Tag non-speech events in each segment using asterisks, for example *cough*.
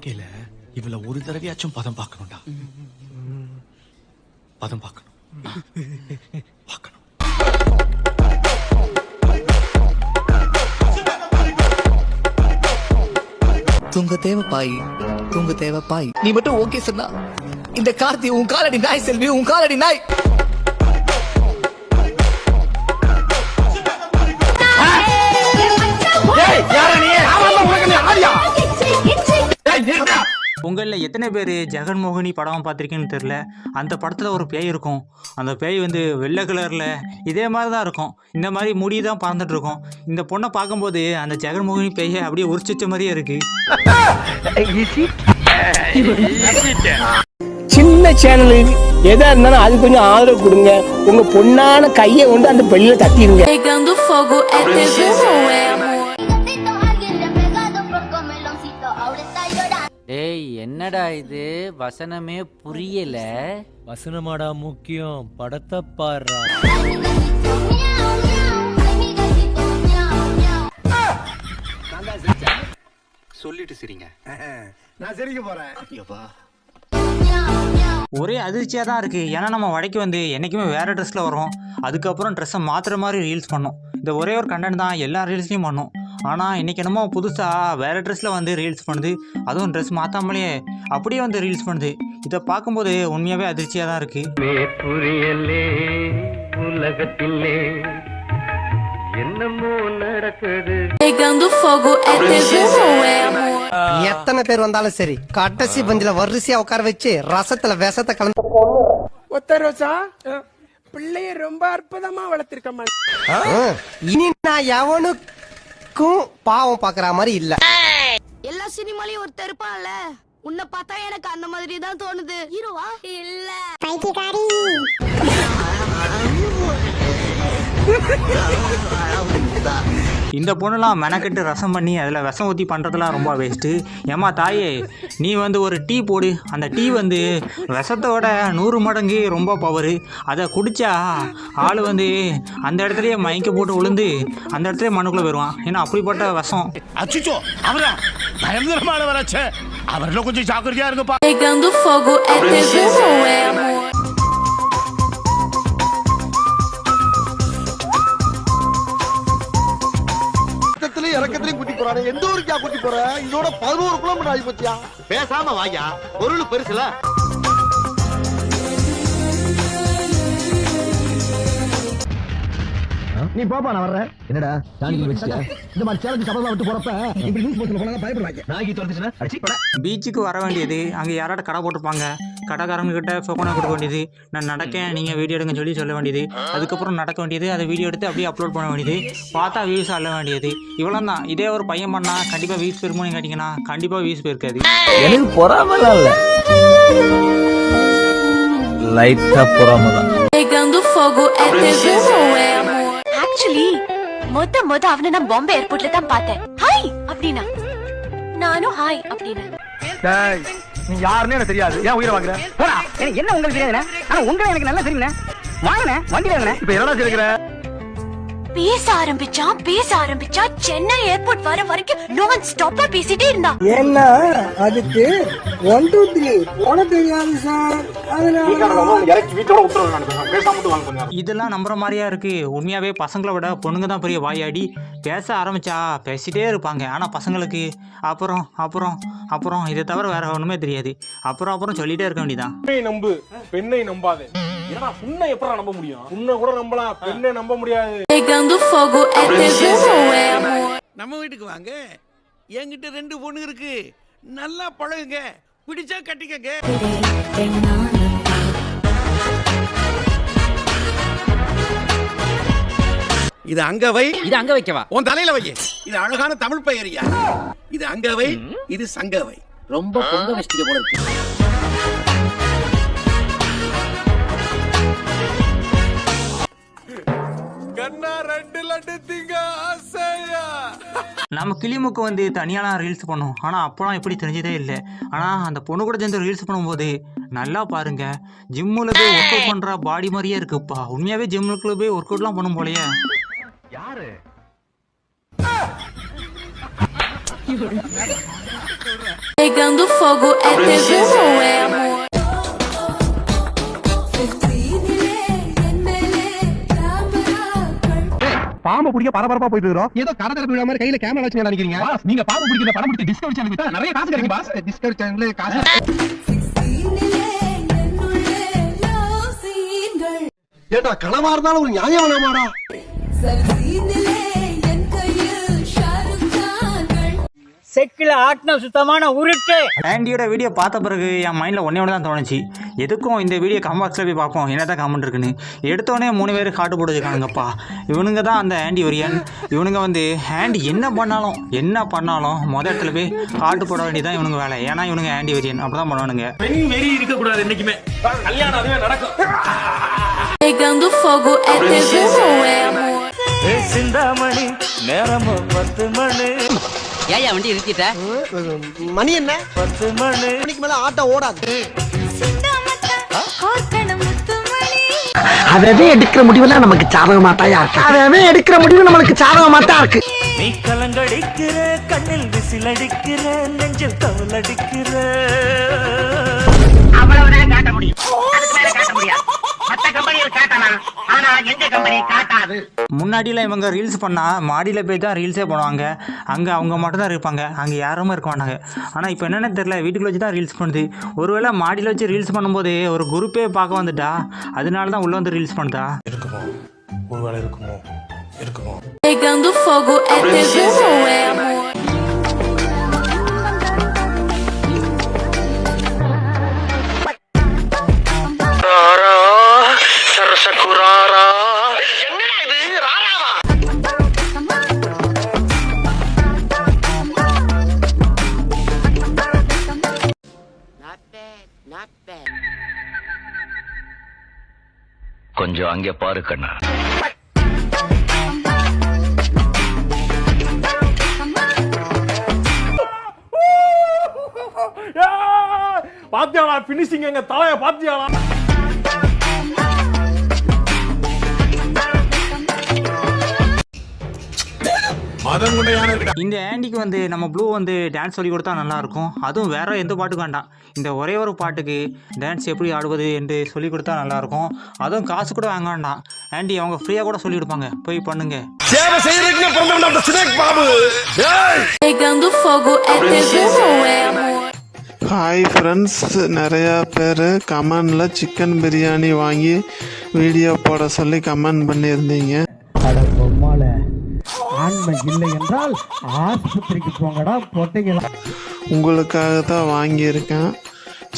வாழ்க்கையில இவள ஒரு தடவையாச்சும் பதம் பார்க்கணும்டா. பதம் பார்க்கணும். பார்க்கணும். தூங்க தேவை பாய் தூங்க தேவை பாய். நீ மட்டும் ஓகே சொன்னா இந்த கார்த்தி உன் காலடி நாய் செல்வி உன் காலடி நாய். உங்களில் எத்தனை பேர் ஜெகன்மோகினி படம் பார்த்துருக்கீங்கன்னு தெரில அந்த படத்தில் ஒரு பேய் இருக்கும். அந்த பேய் வந்து வெள்ளை கலரில் இதே மாதிரி தான் இருக்கும். இந்த மாதிரி முடி தான் பறந்துட்டு இருக்கும். இந்த பொண்ணை பார்க்கும்போது அந்த ஜெகன்மோகினி பேயை அப்படியே உரிச்சு வச்ச மாதிரியே இருக்குது சின்ன சேனலுக்கு எதா இருந்தாலும் அது கொஞ்சம் ஆதரவு கொடுங்க. உங்க பொண்ணான கையை கொண்டு அந்த பெல்லில தட்டிடுங்க. டேய் என்னடா இது? வசனமே புரியல. வசனமாடா முக்கியம். படத்தை பாடுறா. சொல்லிட்டு சிரிங்க. Miau, miau. ஒரே அதிர்ச்சியாக தான் இருக்குது ஏன்னா நம்ம வடைக்கு வந்து என்றைக்குமே வேறு ட்ரெஸ்ஸில் வரும் அதுக்கப்புறம் ட்ரெஸ்ஸை மாற்றுற மாதிரி ரீல்ஸ் பண்ணோம். இந்த ஒரே ஒரு கண்டென்ட் தான் எல்லா ரீல்ஸ்லையும் பண்ணோம். ஆனால் இன்றைக்கி என்னமோ புதுசாக வேறு ட்ரெஸ்ஸில் வந்து ரீல்ஸ் பண்ணுது. அதுவும் ட்ரெஸ் மாற்றாமலே அப்படியே வந்து ரீல்ஸ் பண்ணுது. இதை பார்க்கும்போது உண்மையாகவே அதிர்ச்சியாக தான் இருக்குது உலகத்திலே என்னமோ நடக்குது? எத்தனை பேர் வந்தாலும் சரி கடைசி பந்தில வரிசையா உட்கார வச்சு ரசத்துல விஷத்தை கலந்து ஒத்த ரோசா பிள்ளைய ரொம்ப அற்புதமா வளர்த்திருக்கம்மா ம், இனி நான் எவனுக்கும் பாவம் பாக்குற மாதிரி இல்ல. எல்லா சினிமாலயும் ஒருத்தர் இருப்பான்ல. உன்னை பார்த்தா எனக்கு அந்த மாதிரி தான் தோணுது. ஹீரோவா இல்ல. பைத்தியக்காரி. *laughs* இந்த பொண்ணுலாம் மெனக்கெட்டு ரசம் பண்ணி அதில் விஷம் ஊற்றி பண்ணுறதுலாம் ரொம்ப வேஸ்ட்டு ஏம்மா தாயே நீ வந்து ஒரு டீ போடு. அந்த டீ வந்து விஷத்தோட நூறு மடங்கு ரொம்ப பவரு அதை குடிச்சா ஆள் வந்து அந்த இடத்துலயே மயக்க போட்டு விழுந்து அந்த இடத்துலயே மண்ணுக்குள்ளே போயிடுவான் ஏன்னா அப்படிப்பட்ட விஷம். அச்சுச்சோ அவரா? பயங்கரமானவராச்சே அவர்ல கொஞ்சம் ஜாக்கிரதையா இருங்கப்பா. இறக்கத்திலையும் கூட்டி போறாரு எந்த ஊருக்கா கூட்டி போற? இதோட பதினோரு கிலோமீட்டர் ஆகி போச்சியா? பேசாம வாயா. பொருள் பெருசுல. நீ பாப்பா நான் வர்றேன். என்னடா டானிக்கு வச்சியா இந்த மாதிரி சேலஞ்சு சபதம் விட்டு போறப்ப இப்படி நியூஸ் போஸ்ட்ல போனா பயப்படுவாங்க நாய்க்கு தோத்துச்சுனா அடிச்சு போட பீச்சுக்கு வர வேண்டியது அங்கே யாராட்ட கடை போட்டிருப்பாங்க. கடைக்காரங்க கிட்ட ஃபோனை கொடுக்க வேண்டியது. நான் நடக்கேன் நீங்கள் வீடியோ எடுங்க சொல்லி சொல்ல வேண்டியது. அதுக்கப்புறம் நடக்க வேண்டியது அதை வீடியோ எடுத்து அப்படியே அப்லோட் பண்ண வேண்டியது. பார்த்தா வியூஸ் அள்ள வேண்டியது. இவ்வளோ தான். இதே ஒரு பையன் பண்ணா கண்டிப்பாக வியூஸ் பெருமோன்னு கேட்டிங்கன்னா கண்டிப்பாக வியூஸ் போயிருக்காது எனக்கு பொறாமலாம் இல்ல லைட்டா பொறாம மொத்த மொத அவனை நான் பாம்பே ஏர்போர்ட்ல தான் பார்த்தேன். ஹாய் அப்படின்னா. நானும் ஹாய் அப்படின்னு. நீ யாருன்னு எனக்கு தெரியாது. ஏன் உயிரை வாங்குற? போடா. எனக்கு என்ன உங்களுக்கு தெரியாதுண்ணே? ஆனா உங்களை எனக்கு நல்லா தெரியுண்ணே வாங்கண்ணே வண்டியில இப்ப என்னடா சொல்லிக்கிற பேச ஆரம்பிச்சான் பேச ஆரம்பிச்சா சென்னை ஏர்போர்ட் வர வரைக்கும் நான் ஸ்டாப்பா பேசிட்டே இருந்தா ஏன்னா அதுக்கு ஒன் டூ த்ரீ போன தெரியாது சார். இதெல்லாம் நம்புற மாதிரியா இருக்கு. உண்மையாவே பசங்களை விட பொண்ணுங்க தான் பெரிய வாயாடி. பேச ஆரம்பிச்சா பேசிட்டே இருப்பாங்க. ஆனால் பசங்களுக்கு அப்புறம் அப்புறம் அப்புறம் இதை தவிர வேற ஒன்றுமே தெரியாது. அப்புறம் அப்புறம் சொல்லிட்டே இருக்க வேண்டியதான் பெண்ணை நம்பு பெண்ணை நம்பாதே. ஏன்னா உன்னை எப்படா நம்ப முடியும்? உன்னை கூட நம்பலாம். பெண்ணை நம்ப முடியாது? நம்ம வீட்டுக்கு வாங்க. என்கிட்ட ரெண்டு பொண்ணு இருக்கு. நல்லா பழகுங்க. பிடிச்சா கட்டிக்கங்க. இது அங்க வை. இது அங்க வைக்கவா? உன் தலையில வை. இது அழகான தமிழ் பெயரியா? இது அங்க வை. இது சங்க வை. ரொம்ப பொங்க வச்சிட்டு போல இருக்கு. நம்ம கிளிமுக்கு வந்து தனியாலாம் ரீல்ஸ் பண்ணோம். ஆனால் அப்போலாம் இப்படி தெரிஞ்சதே இல்லை. ஆனால் அந்த பொண்ணு கூட சேர்ந்து ரீல்ஸ் பண்ணும்போது நல்லா பாருங்க. ஜிம்மில் போய் ஒர்க் அவுட் பண்ணுற பாடி மாதிரியே இருக்குப்பா. உண்மையாகவே ஜிம்முக்குள்ள போய் ஒர்க் அவுட்லாம் பண்ணும் போலயே. Pegando fogo é amor? பாம்பு பிடிக்க பரபரப்பா போயிட்டு இருக்கோம் ஏதோ கரை திறப்பு விழா மாதிரி கையில கேமரா வச்சு நினைக்கிறீங்க? நீங்க பாம்பு பிடிக்கிற படம் பிடிச்சி டிஸ்கவரி சேனல் வித்தா நிறைய காசு கிடைக்கும் பாஸ். டிஸ்கவரி சேனல் காசு. ஏண்டா கனவா இருந்தாலும் ஒரு நியாயம் வேணாமாடா செக்கில ஆட்டின சுத்தமான உருட்டு. ஆண்டியோட வீடியோ பார்த்த பிறகு என் மைண்டில் ஒன்றே ஒன்று தான் தோணுச்சு. எதுக்கும் இந்த வீடியோ கம்பாக்ஸில் போய் பார்ப்போம். என்ன தான் கமெண்ட் இருக்குன்னு. எடுத்தோடனே மூணு பேர் காட்டு போட்டு வச்சுருக்கானுங்கப்பா இவனுங்க தான் அந்த ஆண்டி ஒரியன். இவனுங்க வந்து ஆண்டி என்ன பண்ணாலும் என்ன பண்ணாலும் மொத இடத்துல போய் காட்டு போட வேண்டியதான் இவனுங்க வேலை. ஏன்னா இவனுங்க ஆண்டி ஒரியன். அப்படி தான் பண்ணுவானுங்க. பெண் வெறி இருக்க கூடாது என்னைக்குமே. கல்யாணம் அதுவே நடக்கும். Pegando fogo é tesouro ou é amor? Chintamani நேரமோ பத்து மணி. ஏன் வண்டி நிறுத்திட்ட? மணி என்ன? பத்து மணி. மணிக்கு மேல ஆட்டோ ஓடாது. அதவே எடுக்கிற முடிவெல்லாம் நமக்கு சாதகமா தான் இருக்கு? அதவே எடுக்கிற முடிவு நம்மளுக்கு சாதகமா தான் இருக்கு. நீ கலங்கடிக்கிற கண்ணில் விசில் அடிக்கிற நெஞ்சில் தவல் அடிக்கிற அவ்வளவுதான் காட்ட முடியும் அதுக்கு மேல காட்ட முடியாது மத்த கம்பெனியில் காட்டலாம் ஆனா எங்க கம்பெனி காட்டாது. முன்னாடியில் இவங்க ரீல்ஸ் பண்ணால் மாடியில் போய் தான் ரீல்ஸே பண்ணுவாங்க அங்கே அவங்க மட்டும் தான் இருப்பாங்க. அங்கே யாருமே இருக்க மாட்டாங்க. ஆனால் இப்போ என்னென்னு தெரில வீட்டுக்குள்ள வச்சு தான் ரீல்ஸ் பண்ணுது. ஒருவேளை மாடியில் வச்சு ரீல்ஸ் பண்ணும்போது ஒரு குரூப்பே பார்க்க வந்துட்டா அதனால தான் உள்ளே வந்து ரீல்ஸ் பண்ணுதா? இருக்குமோ? ஒருவேளை இருக்குமோ? இருக்குமோ? கொஞ்சம் அங்கே பாரு கண்ணா. பாத்தியாளா பினிஷிங் எங்க தலைய பாத்தியாளா? இந்த ஆண்டிக்கு வந்து நம்ம ப்ளூ வந்து டான்ஸ் சொல்லி கொடுத்தா நல்லாயிருக்கும் அதுவும் வேற எந்த பாட்டுக்கும் வேண்டாம். இந்த ஒரே ஒரு பாட்டுக்கு டான்ஸ் எப்படி ஆடுவது என்று சொல்லி கொடுத்தா நல்லாயிருக்கும். அதுவும் காசு கூட வாங்க வேண்டாம் ஆண்டி அவங்க ஃப்ரீயாக கூட சொல்லி கொடுப்பாங்க. போய் பண்ணுங்க? ஹாய் ஃப்ரெண்ட்ஸ் நிறையா பேர் கமெண்டில் சிக்கன் பிரியாணி வாங்கி வீடியோ போட சொல்லி கமெண்ட் பண்ணியிருந்தீங்க. ஆண்மை இல்லை என்றால் ஆஸ்பத்திரிக்கு போங்கடா பொட்டைங்களா? உங்களுக்காக தான் வாங்கியிருக்கேன்.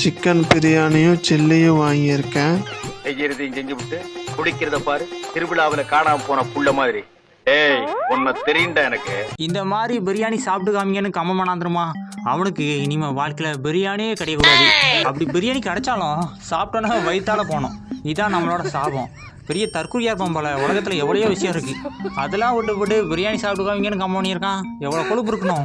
சிக்கன் பிரியாணியும் சில்லியும் வாங்கியிருக்கேன். செய்யறதையும் செஞ்சு விட்டு குடிக்கிறத பாரு. திருவிழாவுல காணாம போன புள்ள மாதிரி. ஏய் உன்னை தெரியுண்டா எனக்கு. இந்த மாதிரி பிரியாணி சாப்பிட்டு காமிங்கன்னு கம்ம பண்ணாந்துருமா அவனுக்கு இனிமே வாழ்க்கையில் பிரியாணியே கிடைக்கக்கூடாது அப்படி பிரியாணி கிடைச்சாலும் சாப்பிட்டோன்னா வயிற்றால போகணும். இதான் நம்மளோட சாபம். பெரிய தற்கொலையாக இருப்பான் போல. உலகத்தில் எவ்வளோ விஷயம் இருக்கு. அதெல்லாம் விட்டு போட்டு பிரியாணி சாப்பிட்டு காமிங்கன்னு கம்ம பண்ணியிருக்கான். எவ்வளோ கொழுப்பு இருக்கணும்.